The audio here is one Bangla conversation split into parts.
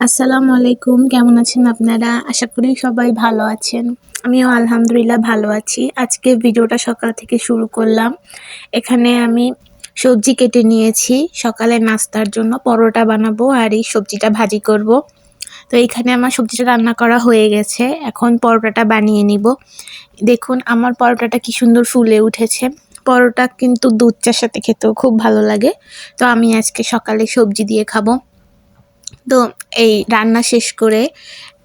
আসসালামু আলাইকুম, কেমন আছেন আপনারা? আশা করি সবাই ভালো আছেন। আমিও আলহামদুলিল্লাহ ভালো আছি। আজকে ভিডিওটা সকাল থেকে শুরু করলাম। এখানে আমি সবজি কেটে নিয়েছি। সকালে নাস্তার জন্য পরোটা বানাবো আর এই সবজিটা ভাজি করব। তো এখানে আমার সবজিটা রান্না করা হয়ে গেছে। এখন পরোটাটা বানিয়ে নিব। দেখুন, আমার পরোটাটা কি সুন্দর ফুলে উঠেছে। পরোটা কিন্তু দুধ চার সাথে খেতেও খুব ভালো লাগে। তো আমি আজকে সকালে সবজি দিয়ে খাব। তো এই রান্না শেষ করে,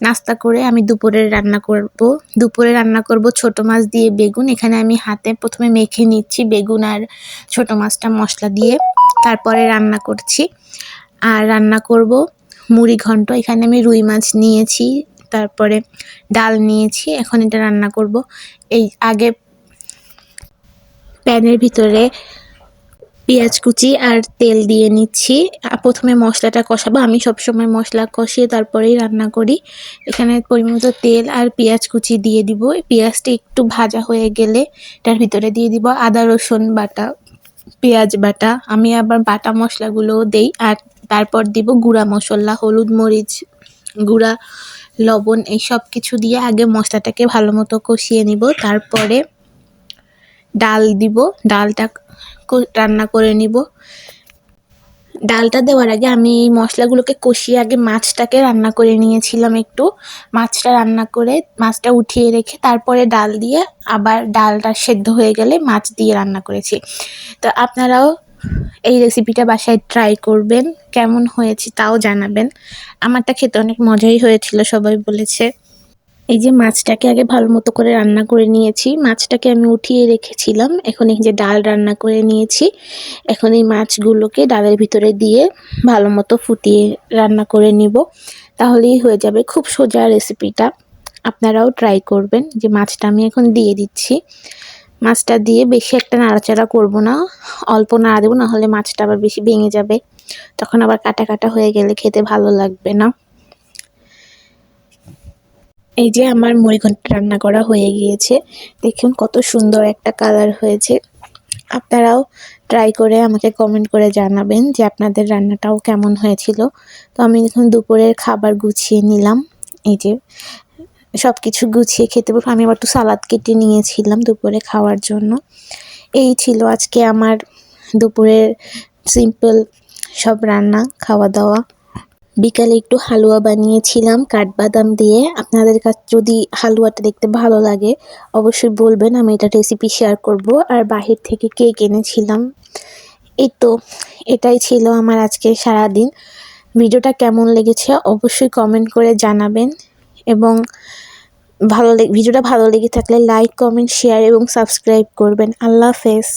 নাস্তা করে আমি দুপুরে রান্না করব। দুপুরে রান্না করব ছোট মাছ দিয়ে বেগুন। এখানে আমি হাতে প্রথমে মেখে নিচ্ছি বেগুন আর ছোট মাছটা মশলা দিয়ে। তারপরে রান্না করছি। আর রান্না করব মুড়ি ঘন্ট। এখানে আমি রুই মাছ নিয়েছি, তারপরে ডাল নিয়েছি। এখন এটা রান্না করব। এই আগে প্যানের ভিতরে পেঁয়াজ কুচি আর তেল দিয়ে নিচ্ছি। প্রথমে মশলাটা কষাবো। আমি সবসময় মশলা কষিয়ে তারপরেই রান্না করি। এখানে পরিমতো তেল আর পেঁয়াজ কুচি দিয়ে দিব। পেঁয়াজটা একটু ভাজা হয়ে গেলে এটার ভিতরে দিয়ে দিব আদা, রসুন বাটা, পেঁয়াজ বাটা। আমি আবার বাটা মশলাগুলোও দেই। আর তারপর দিব গুঁড়া মশলা, হলুদ মরিচ গুঁড়া, লবণ, এই সব কিছু দিয়ে আগে মশলাটাকে ভালো মতো কষিয়ে নিব। তারপরে ডাল দিব, ডালটা রান্না করে নিব। ডালটা দেওয়ার আগে আমি এই মশলাগুলোকে কষিয়ে আগে মাছটাকে রান্না করে নিয়েছিলাম একটু। মাছটা রান্না করে, মাছটা উঠিয়ে রেখে তারপরে ডাল দিয়ে আবার ডালটা সেদ্ধ হয়ে গেলে মাছ দিয়ে রান্না করেছি। তো আপনারাও এই রেসিপিটা বাসায় ট্রাই করবেন, কেমন হয়েছে তাও জানাবেন। আমারটা খেতে অনেক মজাই হয়েছিল, সবাই বলেছে। এই যে মাছটাকে আগে ভালো মতো করে রান্না করে নিয়েছি। মাছটাকে আমি উঠিয়ে রেখেছিলাম। এখন এই যে ডাল রান্না করে নিয়েছি। এখন এই মাছগুলোকে ডালের ভিতরে দিয়ে ভালো মতো ফুটিয়ে রান্না করে নিব। তাহলেই হয়ে যাবে খুব সোজা রেসিপিটা। আপনারাও ট্রাই করবেন যে মাছটা আমি এখন দিয়ে দিচ্ছি। মাছটা দিয়ে বেশি একটা নাড়াচাড়া করব না। অল্প নাড়া দেবো, নাহলে মাছটা আবার বেশি ভেঙে যাবে। তখন আবার কাটা কাটা হয়ে গেলে খেতে ভালো লাগবে না। এই যে আমার মুড়িঘণ্ট রান্না করা হয়ে গিয়েছে। দেখুন কত সুন্দর একটা কালার হয়েছে। আপনারাও ট্রাই করে আমাকে কমেন্ট করে জানাবেন যে আপনাদের রান্নাটাও কেমন হয়েছিল। তো আমি এখন দুপুরের খাবার গুছিয়ে নিলাম। এই যে সব কিছু গুছিয়ে খেতে পারব আমি আবার একটু সালাদ কেটে নিয়েছিলাম দুপুরে খাওয়ার জন্য। এই ছিল আজকে আমার দুপুরের সিম্পল সব রান্না খাওয়া দাওয়া বিকালে একটু হালুয়া বানিয়েছিলাম, কাঠবাদাম দিয়ে। আপনাদের কাছে যদি হালুয়াটা দেখতে ভালো লাগে, অবশ্যই বলবেন, আমি এটা রেসিপি শেয়ার করব। আর বাহির থেকে কেক এনেছিলাম। এই তো, এটাই ছিল আমার আজকে সারাদিন। ভিডিওটা কেমন লেগেছে অবশ্যই কমেন্ট করে জানাবেন। এবং ভালো ভিডিওটা ভালো লেগে থাকলে লাইক কমেন্ট শেয়ার এবং সাবস্ক্রাইব করবেন। আল্লাহ হাফেজ।